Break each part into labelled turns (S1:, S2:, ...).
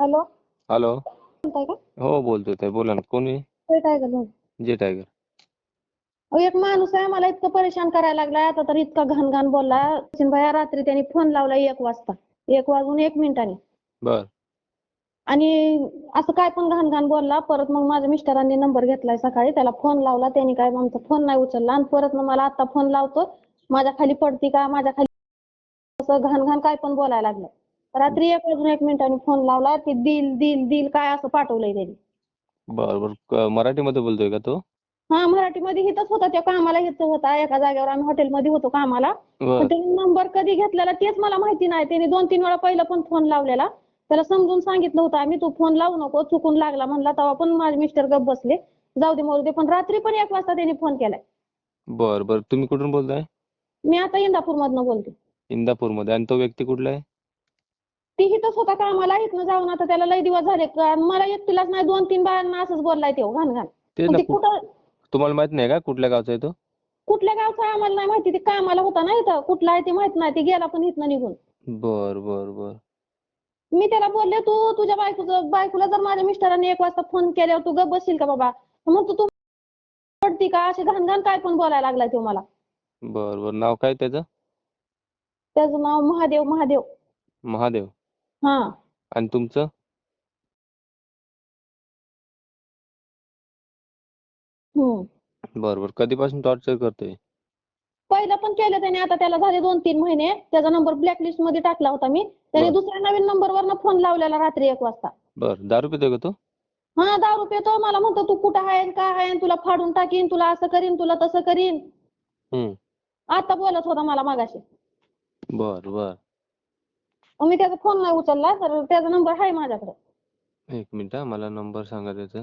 S1: Hello?
S2: Hello.
S1: बोलताय का?
S2: हो बोलतोय बोला ना कोणी
S1: ते झालं
S2: जे टायगर.
S1: अहो, एक माणूस आहे मला इतकं परेशान करायला लागलाय आता तर इतका घाण घाण बोलला सचिन भैया रात्री त्यांनी फोन लावला एक वाजता. एक वाजून एक मिनिटाने.
S2: बर.
S1: आणि असं काय पण घाण घाण बोलला परत मग माझ्या मिस्टरांनी नंबर घेतलाय सकाळी त्याला फोन लावला त्यांनी काय आमचा फोन नाही उचलला. आणि परत मग मला आता फोन लावतो माझ्या खाली पडती का माझ्या खाली असं घाण घाण काय पण बोलायला लागलं. रात्री एक वाजून एक मिनिटाने फोन लावला ते दिल दिल दिल काय असं पाठवलंय त्यांनी.
S2: बर बर. क- मराठीमध्ये बोलतोय का तो?
S1: हा मराठीमध्ये हिथंच होता. त्या कामाला हिथं होता. एका जागेवर आम्ही हॉटेलमध्ये होतो कामाला.
S2: बर.
S1: त्याने नंबर कधी घेतलेला तेच मला माहिती नाही. त्याने दोन तीन वेळा पहिला पण फोन लावलेला. त्याला समजून सांगितलं होतं आम्ही तू फोन लावू नको. चुकून लागला म्हणला तेव्हा पण माझे मिस्टर गप्प बसले. जाऊ दे मरू दे. पण रात्री पण एक वाजता त्याने फोन केलाय.
S2: बर बर. तुम्ही कुठून बोलताय?
S1: मी आता इंदापूर मधनं बोलते.
S2: इंदापूरमध्ये. आणि तो व्यक्ती कुठला आहे?
S1: ती हिथंच होता कामाला इथनं जाऊन. आता त्याला लय दिवस झाले. का मला एकटीलाच नाही दोन तीन बायांना असंच बोललाय तो घाण घाण.
S2: ते
S1: पण
S2: ना
S1: ते
S2: कु-
S1: कुठं
S2: तुम्हाला माहीत नाही का कुठल्या गावचा आहे तो?
S1: कुठल्या गावचा आम्हाला नाही माहिती. ते कामाला होता ना इथं. कुठला आहे ते माहीत नाही. ते गेला पण इथनं निघून.
S2: बर बर बर.
S1: मी त्याला बोलले तू तुझ्या बायकोचं बायकोला जर माझ्या मिस्टरांनी एक वाजता फोन केल्यावर तू गप्प बसशील का बाबा? मग तू पडती का? असे घाण घाण काय पण बोलायला लागलाय तो मला.
S2: बर बर. नाव काय त्याचं?
S1: त्याचं नाव महादेव महादेव.
S2: महादेव.
S1: हा.
S2: आणि तुमचं?
S1: हम्म
S2: बर बर कधीपासून टॉर्चर करतोय?
S1: पहिलं पण केलं त्याने. आता त्याला झाले दोन तीन महिने. त्याचा नंबर ब्लॅकलिस्टमध्ये टाकला होता मी. त्याने
S2: बर.
S1: दुसऱ्या नवीन नंबरवरनं फोन लावलेला रात्री एक वाजता.
S2: बर. दारू पितोय का तो?
S1: हा दारू पितो. मला म्हणतो तू कुठं आहे काय आहे? तुला फाडून टाकीन. तुला असं करीन तुला तसं करीन.
S2: हम्म
S1: आता बोलत होता मला मागाशी.
S2: बर बर.
S1: मग मी त्याचा फोन नाही उचलला तर त्याचा नंबर आहे माझ्याकडे.
S2: एक मिनिट हा मला नंबर सांगा त्याचा.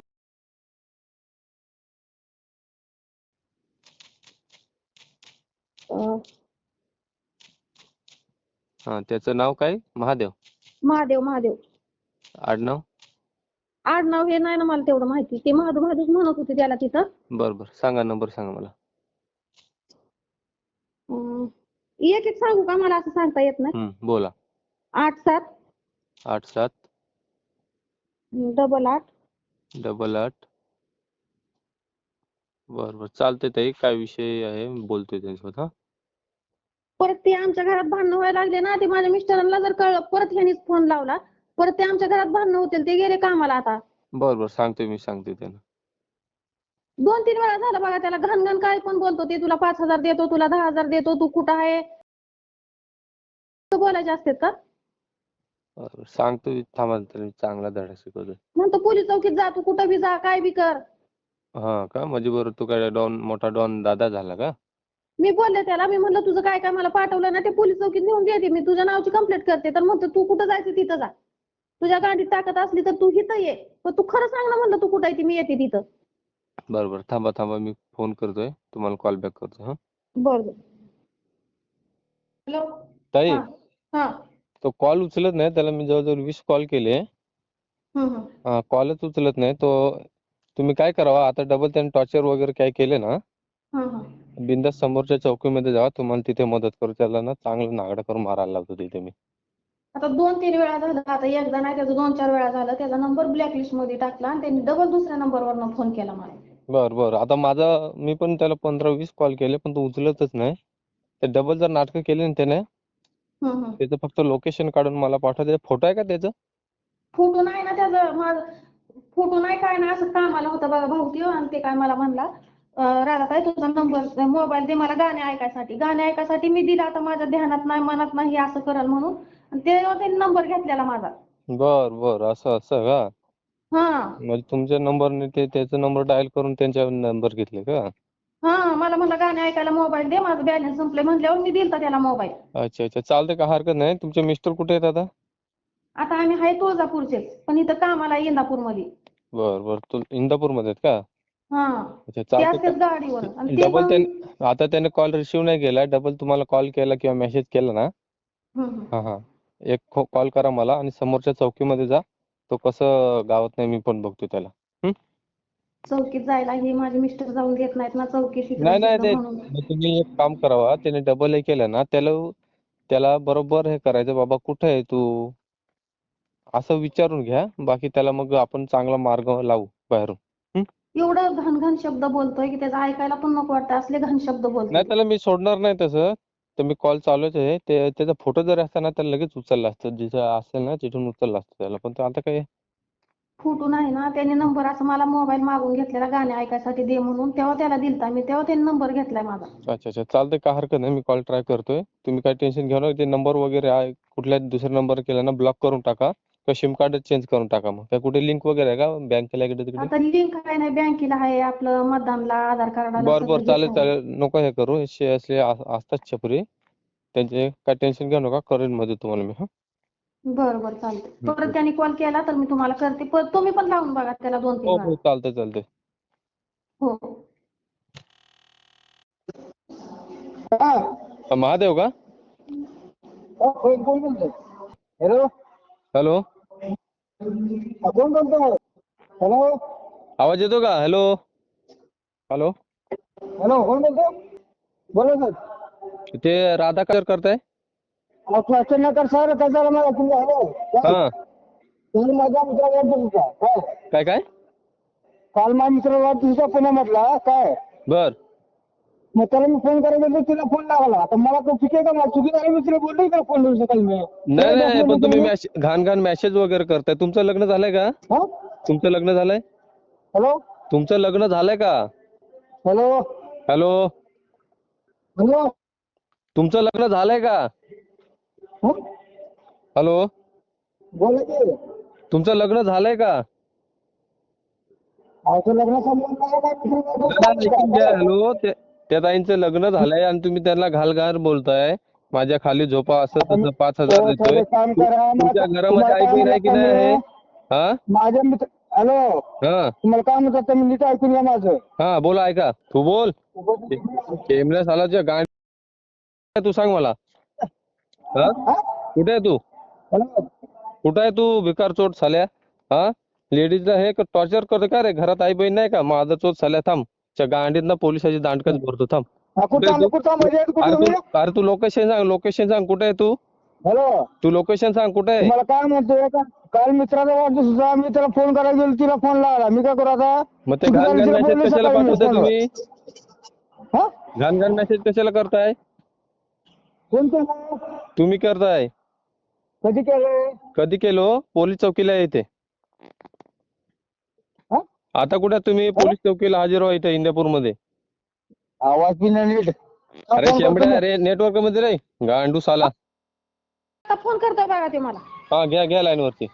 S1: अं,
S2: हा त्याचं नाव काय? महादेव.
S1: महादेव महादेव.
S2: आडनाव?
S1: आडनाव हे नाही ना मला तेवढं माहिती. ते महादेव महादेव म्हणत होते त्याला तिथं.
S2: बर बर. सांगा नंबर सांगा मला.
S1: अं, एक एक सांगू का मला असं सांगता येत नाही?
S2: बोला.
S1: आठ सात.
S2: आठ सात.
S1: डबल आठ.
S2: डबल आठ. बर बर. चालतंय ताई. काय विषय आहे? बोलतोय त्यांच्यासोबत हा.
S1: परत ते आमच्या घरात भांडणं व्हायला लागले ना ते माझ्या मिस्टरांना जर कळलं परत ह्यांनीच फोन लावला परत ते आमच्या घरात भांडणं होतील ते गेले कामाला आता.
S2: बर बर. सांगतोय मी सांगतोय त्यांना.
S1: दोन तीन वेळा झालं बघा त्याला घाण घाण काय पण बोलतो ते तुला पाच हजार देतो तुला दहा हजार देतो तू कुठं आहे? बोलायचे असतात का?
S2: बर सांगतोय थांबा चांगला धडा शिकवतोय
S1: म्हणतो पोलीस चौकीत जा तू कुठं बी जा काय बी कर.
S2: हा का? म्हणजे बरं तू काय डॉन मोठा डॉन दादा झाला का?
S1: मी बोलले त्याला मी म्हणलं तुझं काय काय मला पाठवलं ना ते पोलीस चौकीत नेऊन देते मी तुझ्या नावाची कंप्लेंट करते. तर म्हणतो तू कुठं जायचं तिथं जा. तुझ्या गाडीत ताकद असली तर तू इथं ये. पण तू खरं सांग ना म्हणलं तू कुठं आहे ती मी येते तिथं.
S2: बर बर थांबा थांबा मी फोन करतोय. तुम्हाला कॉल बॅक करतो हा?
S1: बर बर. हॅलो
S2: ताई?
S1: हा हा.
S2: तो कॉल उचलत नाही. त्याला मी जवळजवळ वीस कॉल केले.
S1: हम्म, हम्म.
S2: हा कॉलच उचलत नाही. तो तुम्ही काय करावा? आता डबल त्याने टॉर्चर वगैरे काय केले ना
S1: हा, हा.
S2: बिनधास्त समोरच्या चौकीमध्ये जावा तुम्हाला तिथे मदत करू. त्याला ना चांगलं नागडा करून मारायला लावतो तिथे मी.
S1: आता दोन तीन वेळा झालं. आता एकदा नाही त्याचं दोन चार वेळा झालं. त्याचा नंबर ब्लॅकलिस्टमध्ये टाकला आणि त्यांनी डबल दुसऱ्या नंबरवरनं फोन केला मला.
S2: बर बर. आता माझा मी पण त्याला पंधरा वीस कॉल केले पण तो उचलतच नाही. ते डबल जर नाटकं केली ना त्याने
S1: हम्म, हम्म.
S2: त्याचं फक्त लोकेशन काढून मला पाठवा. फोटो आहे का त्याचा?
S1: फोटो नाही ना त्याचं. माझं फोटो नाही काय नाही असं कामाला होता बघा भाऊ त्यो आणि ते काय मला म्हणला अं, राधाताई तुझा नंबर मोबाईल दे मला गाणे ऐकायसाठी. गाणे ऐकायसाठी मी दिला आता माझ्या ध्यानात नाही मनात नाही असं करल म्हणून. आणि ते त्यांनी नंबर घेतलेला माझा.
S2: बर बर. असं असं का?
S1: हा.
S2: म्हणजे तुमच्या नंबरने ते त्याचा नंबर डायल करून त्यांच्या नंबर घेतले का?
S1: हा मला म्हणलं गाणे ऐकायला मोबाईल दे माझं बॅलन्स संपले म्हणल्यावर मी दिलता त्याला मोबाईल
S2: अच्छा अच्छा. चालतंय का? हरकत नाही. तुमचे मिस्टर कुठे आहेत आता?
S1: आता आम्ही आहे तुळजापूरचेच. पण इथं कामाला आहे इंदापूरमध्ये.
S2: बर बर. तू इंदापूरमध्ये आहेत का?
S1: हा.
S2: अच्छा
S1: ते असतेच गाडीवर. आणि ते
S2: डबल
S1: पण
S2: त्याने आता त्याने कॉल रिसिव्ह नाही केला. डबल तुम्हाला कॉल केला किंवा मेसेज केला ना. हा हा. एक कॉल करा मला आणि समोरच्या चौकीमध्ये जा. तो कसं गावात नाही मी पण बघतो त्याला.
S1: चौकीत जायला हे माझे मिस्टर जाऊन देत नाहीत ना इकडं
S2: नाही नाही ते मग तुम्ही एक काम करावा त्याने डबल हे केलं ना त्याला त्याला बरोबर हे करायचं बाबा कुठे आहे तू? असं विचारून घ्या बाकी त्याला मग आपण चांगला मार्ग लावू बाहेरून.
S1: एवढं घाण घाण शब्द बोलतोय की त्याचं ऐकायला पण नको वाटतं असले घाण शब्द बोलतोय.
S2: नाही त्याला मी सोडणार नाही तसं. तर मी कॉल चालूच आहे ते त्याचा फोटो जर असता ना तर लगेच उचलला असतं जिथं असेल ना तिथून उचलला असतं त्याला. पण तो आता काय
S1: फुटून आहे ना त्याने नंबर असं मला मोबाईल मागून घेतलेला गाणे ऐकायसाठी दे म्हणून तेव्हा त्याला दिलता मी तेव्हा त्याने नंबर घेतलाय माझा.
S2: अच्छा अच्छा. चालतंय काय हरकत नाही मी कॉल ट्राय करतोय. तुम्ही काय टेन्शन घेऊ नका ते नंबर वगैरे आहे कुठल्या दुसऱ्या नंबर केला ना ब्लॉक करून टाका. किंवा सिम कार्ड चेंज करून टाका मग. काय कुठे लिंक वगैरे आहे का? बँकेला इकडे तिकडे?
S1: आता लिंक काय नाही बँकेला आहे आपलं मतदानला आधार कार्डाला
S2: बरं बरं.
S1: सगळं
S2: चालेल. चालेल. नको हे करू. हे शे- असले अस- असतात छपरी. त्यांचे काय टेन्शन घेऊ नका करेन मध्ये तुम्हाला मी हा?
S1: बरं बरं चालतंय.
S2: हम्म.
S1: परत त्याने कॉल केला तर मी तुम्हाला करते. परत तुम्ही पण लावून बघा त्याला दोन तीन
S2: हो
S1: वेळा.
S2: हो चालतंय चालतंय.
S1: हो.
S3: हा.
S2: अ, महादेव का?
S3: कोण कोण बोलतोय हॅलो
S2: हॅलो
S3: हा, कोण बोलतोय हॅलो
S2: आवाज़ येतो का? हॅलो हॅलो
S3: हॅलो कोण बोलतोय बोला सर.
S2: ते राधा काय करताय?
S3: नका सर झालं मला तुमचं हॅलो?
S2: हा.
S3: तुम्ही माझ्या मित्र वाढदिवसा काय?
S2: काय काय?
S3: काल माझ्या मित्र वाढदिवसा पुण्यामधला काय?
S2: बर.
S3: मग त्याला मी फोन करायला गेलो तिला फोन लागला आता मला तो चुकी का मला चुकी बोललो का फोन लावू शकाल मी?
S2: नाही नाही पण तुम्ही मॅसेज घाण घाण मेसेज वगैरे करताय. तुमचं लग्न झालंय का?
S3: हा?
S2: तुमचं लग्न झालंय?
S3: हॅलो?
S2: तुमचं लग्न झालंय का?
S3: हॅलो?
S2: हॅलो?
S3: हॅलो?
S2: तुमचं लग्न झालंय का? हॅलो?
S3: बोला की.
S2: तुमचं लग्न झालंय का?
S3: लग्न संबंध नाही
S2: ऐकून घ्या. हॅलो ते- त्या ताईंचं लग्न झालंय आणि तुम्ही त्यांना घालघाल बोलताय. माझ्या खाली झोपा असं तसं पाच हजार
S3: हो,
S2: देतोय.
S3: काम करा.
S2: तुमच्या घरामध्ये ऐकून आहे की नाही हे?
S3: म्हणतात
S2: हा?
S3: माझ्या मित्र हॅलो?
S2: हा.
S3: तुम्हाला काय म्हणतात तुम्ही नीट ऐकून घ्या माझं.
S2: हा बोला ऐका. तू बोल. केमल्या सालाच्या गाणी. तू सांग मला. हा? कुठे आहे तू? कुठे आहे तू? भिकार चोट साल्या हा? लेडीजला हे टॉर्चर करतो का रे? घरात आई बहीण नाही का? माझा चोट साल्या थांब. त्या गांडीतनं पोलिसाची दांडकच भरतो. थांब.
S3: हा,
S2: अरे तू लोकेशन सांग. लोकेशन सांग. कुठे आहे तू?
S3: हॅलो?
S2: तू लोकेशन सांग. कुठे आहे?
S3: तुम्हाला काय म्हणतोय? काल मित्राचा वाढदिवस होता. मी त्याला फ़ोन करायला गेलो. तिला फ़ोन लावला. मी काय करू आता?
S2: मग ते घाण घाण मेसेज कशाला पाठवताय तुम्ही? घाण घाण मेसेज कशाला करताय?
S3: कोण केलं
S2: तुम्ही करताय.
S3: कधी केलंय?
S2: कधी केलो? पोलीस चौकीला आहे इथे.
S3: हा?
S2: आता कुठे तुम्ही पोलीस चौकीला हजर व्हा इथे इंदापूरमध्ये
S3: आवाज बी नाही नीट.
S2: अरे
S3: फोन करतो
S2: शेंबड्या
S3: मी.
S2: अरे नेटवर्कमध्ये रे गांडू साला.
S1: आता फोन करतोय बघा ते मला.
S2: हा घ्या घ्या लाईन वरती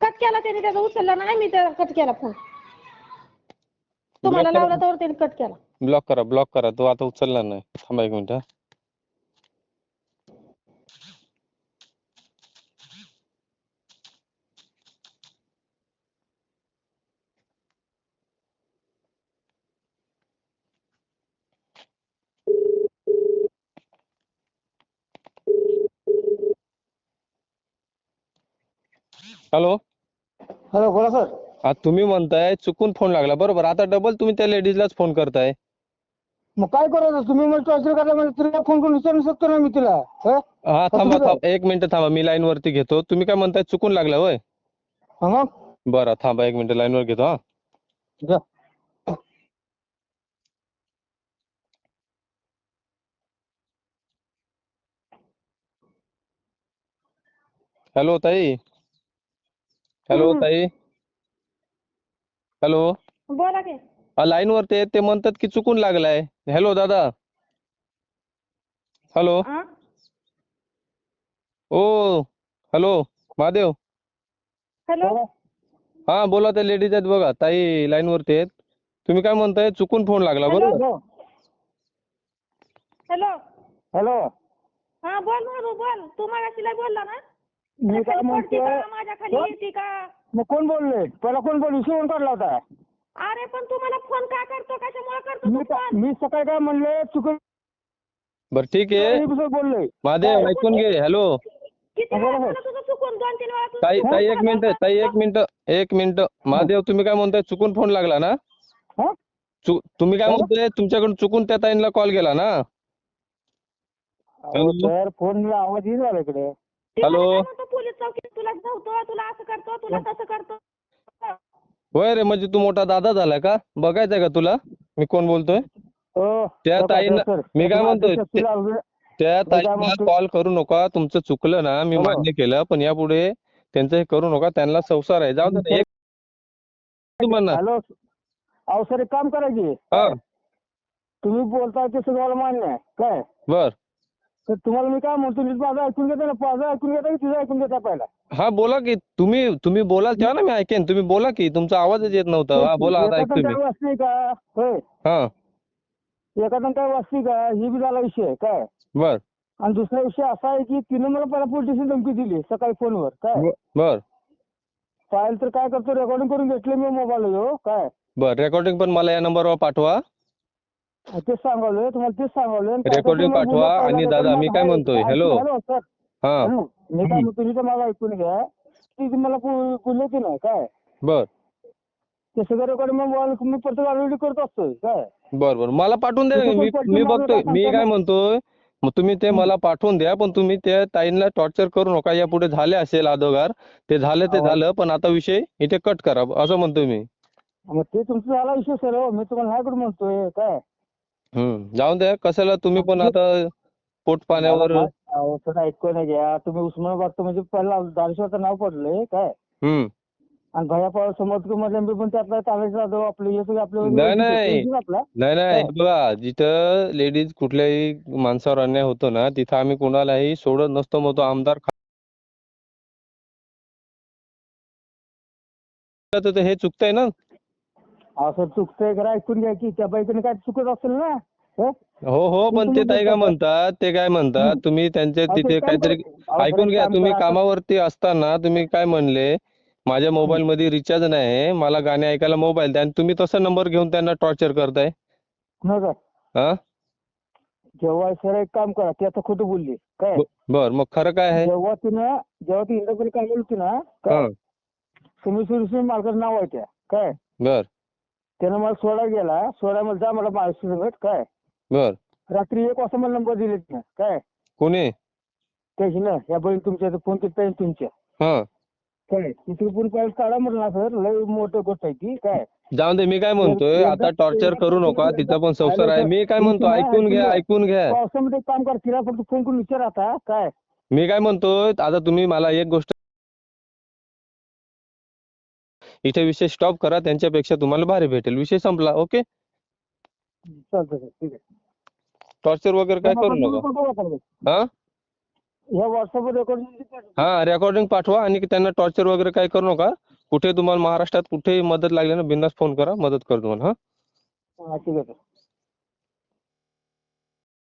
S1: कट केला त्याने त्याचा उचलला नाही मी त्याला कट केला फोन. तुम्हाला. लावला तर त्याने कट केला.
S2: ब्लॉक करा ब्लॉक करा. तो आता उचलणार नाही. थांबा एक मिनिट. हा. हॅलो
S3: हॅलो बोला सर
S2: हा तुम्ही म्हणताय चुकून फोन लागला. बरोबर आता डबल तुम्ही त्या लेडीजलाच फोन करताय.
S3: मग काय करायचं तुम्ही मला करायला म्हणजे तिला फोन करून विचारू शकतो ना मी तिला हा?
S2: हा थांबा? थांबा एक मिनिट थांबा मी लाईन वरती घेतो. तुम्ही काय म्हणताय चुकून लागला होय?
S3: हा मग?
S2: बरं थांबा एक मिनिट लाईन वर घेतो हा.
S3: जा.
S2: हॅलो ताई. हॅलो
S1: हम्म.
S2: ताई. हॅलो
S1: बोला की.
S2: हा लाईन वरती आहेत ते म्हणतात की चुकून लागलाय. हॅलो दादा. हॅलो? ओ हॅलो महादेव.
S1: हॅलो
S2: हा बोला त्या लेडीज़ आहेत बघा. ताई लाईन वरती आहेत तुम्ही काय म्हणताय? चुकून फ़ोन लागला
S1: हॅलो?
S2: बरोबर?
S3: हॅलो
S1: हॅलो
S3: हॅलो
S1: हा बोल मारू बोल. तू मागाशी लय बोलला ना?
S3: मी काय?
S1: येते का?
S3: मग कोण बोलले? पहिला कोण बोलले शिवून काढला होता?
S1: अरे पण तू मला फ़ोन का करतो? कशामुळे करतो
S3: मी
S1: तू
S3: का- मी सकाळी काय म्हणले? चुकून
S2: बरं ठीक आहे.
S3: बोललोय
S2: महादेव ऐकून घे. हॅलो.
S1: किती वेळा
S3: बरोबर.
S1: तुला तुझं चुकून दोन तीन वेळा तुझं
S2: ताई
S1: चुकून
S2: ताई एक
S1: झालं.
S2: मिनिट ताई एक मिनिट एक मिनिट. महादेव तुम्ही काय म्हणताय? चुकून फ़ोन लागला ना?
S3: हा?
S2: चु तुम्ही काय
S3: हॅलो?
S2: म्हणताय? तुमच्याकडून चुकून त्या ताईंना कॉल गेला ना?
S3: अहो, सर फ़ोन आवाज़ येईल झाला इकडे.
S2: हॅलो?
S1: पोलीस चौकीत तुला धावतो तुला असं करतो तुला तसं करतो
S2: होय रे म्हणजे तू मोठा दादा झालाय का बघायचंय का तुला मी कोण बोलतोय
S3: हो
S2: त्या ताईंना
S3: सर.
S2: मी काय म्हणतोय
S3: तुला.
S2: त्या
S3: काय
S2: ताईंना
S3: म्हणतो?
S2: कॉल करू नका तुमचं चुकलं ना मी
S3: हो.
S2: मान्य केलं पण यापुढे त्यांचं हे करू नका त्यांना संसार आहे जाऊ दे एक तुम्हाला
S3: हॅलो अहो सर एक काम करा की
S2: हा
S3: तुम्ही बोलताय ते सगळं मला मान्य आहे काय
S2: बर
S3: तर तुम्हाला मी काय म्हणतो तुम्ही माझं ऐकून घेता ना माझं ऐकून घेता की तुझं ऐकून घेता पहिला?
S2: हा बोला की तुम्ही तुम्ही बोलाल तेव्हा ना मी ऐकेन. तुम्ही बोला की तुमचा आवाजच येत नव्हता. हा बोला आता
S3: एखादं
S2: ऐकतोय
S3: काय
S2: मी
S3: वाचली का होय.
S2: हा.
S3: एखादं काय वाचली का ही बी झाला विषय काय?
S2: बर.
S3: आणि दुसरा विषय असा आहे की तिने मला पहिला पोलीस स्टेशन धमकी दिली सकाळी फोनवर काय?
S2: बर.
S3: फाईल तर काय करतो रेकॉर्डिंग करून घेतलं मी मोबाईल हो काय?
S2: बर रेकॉर्डिंग पण मला या नंबरवर पाठवा.
S3: तेच सांगावलं तुम्हाला तेच सांगावलं
S2: Recording पाठवा. आणि दादा, मी काय म्हणतोय.
S3: हॅलो सर
S2: हा.
S3: मी काय म्हणतो तुम्ही तर मला ऐकून घ्या. ती तुम्हाला बोलले की नाही काय?
S2: बर.
S3: ते सगळं रेकॉर्डिंग मोबाईल मी प्रत्येक ऑलरेडी करत असतोय काय?
S2: बर बर. मला पाठवून द्या. मी बघतोय. मी काय. म्हणतोय मग तुम्ही ते मला पाठवून द्या पण तुम्ही त्या ताईंना टॉर्चर करू नका. यापुढे झाले असेल अधोगार ते झालं ते. झालं पण आता विषय इथे कट करा. असं म्हणतोय मी.
S3: मग ते तुमचा झाला विषय सर हो. मी तुम्हाला नाही कुठं म्हणतोय काय?
S2: हम्म. जाऊन द्या. कशाला? तुम्ही पण आता पोट पाण्यावर
S3: अहो सर ऐकून घ्या तुम्ही उस्मानाबादचं म्हणजे पहिला दारेश्वरचं नाव पडलंय काय?
S2: हम्म.
S3: आणि भैया पवार समोर मी पण त्यातला ताब्यात जाधव आपलं हे सगळं आपलं
S2: नाही, नाही.
S3: आपला.
S2: नाही नाही.
S3: हो.
S2: बघा जिथं लेडीज कुठल्याही माणसावर अन्याय होतो ना तिथं आम्ही कुणालाही सोडत नसतो मग तो आमदार खा- तर ते हे चुकतंय ना?
S3: असं चुकतंय जरा ऐकून घ्या की त्या बाईकडे काय चुकत असेल ना? हो?
S2: हो हो पण ते
S3: तुम्ही
S2: ताई काय म्हणतात ते काय म्हणतात. तुम्ही त्यांचे
S3: अहो, ते
S2: तिथे काहीतरी ऐकून घ्या. तुम्ही
S3: करा.
S2: कामावरती असताना तुम्ही काय म्हणले माझ्या मोबाईल मध्ये रिचार्ज नाही मला गाणे ऐकायला मोबाईल द्या आणि तुम्ही तसा नंबर घेऊन त्यांना टॉर्चर करताय?
S3: नाही का?
S2: हा?
S3: जेव्हा सर एक काम करा ती आता खोटं बोलली. काय?
S2: बर मग खरं काय आहे?
S3: जेव्हा तिनं जेव्हा ती इंदापूर कामाला होती ना
S2: हा.
S3: काय सुमी सुरसुमी मालकाचं नाव आहे त्या काय?
S2: बर.
S3: त्यानं मला सोडा गेला. सोडा मला जा मला महाराष्ट्र संगत काय?
S2: बर.
S3: रात्री एक वाजता मला नंबर दिले तिनं काय?
S2: कोणी?
S3: त्याची ना या बहीण तुमच्या फोन केला पाहिजे तुमच्या.
S2: हा.
S3: काय? तिथे पण पाहिजे काढा म्हणलं ना सर लय मोठं गोष्ट आहे ती काय?
S2: जाऊन दे मी काय म्हणतोय आता टॉर्चर करू नका तिचा पण संसार आहे. मी काय म्हणतो ऐकून घ्या
S3: ऐकून
S2: घ्या.
S3: पावसामध्ये काम कर तिला फक्त फोन करून विचार आता काय?
S2: मी काय म्हणतोय आता तुम्ही मला एक गोष्ट इथे विषय स्टॉप करा त्यांच्यापेक्षा तुम्हाला भारी भेटेल. विषय संपला ओके
S3: चालतं सर ठीक आहे.
S2: टॉर्चर वगैरे काय करू नका. हा?
S3: ह्या व्हॉट्सअपवर रेकॉर्डिंग
S2: हा रेकॉर्डिंग पाठवा आणि त्यांना टॉर्चर वगैरे काय करू नका. कुठे तुम्हाला महाराष्ट्रात कुठेही मदत लागली ना बिंदास फोन करा मदत करतो तुम्हाला हा
S3: ठीक आहे सर.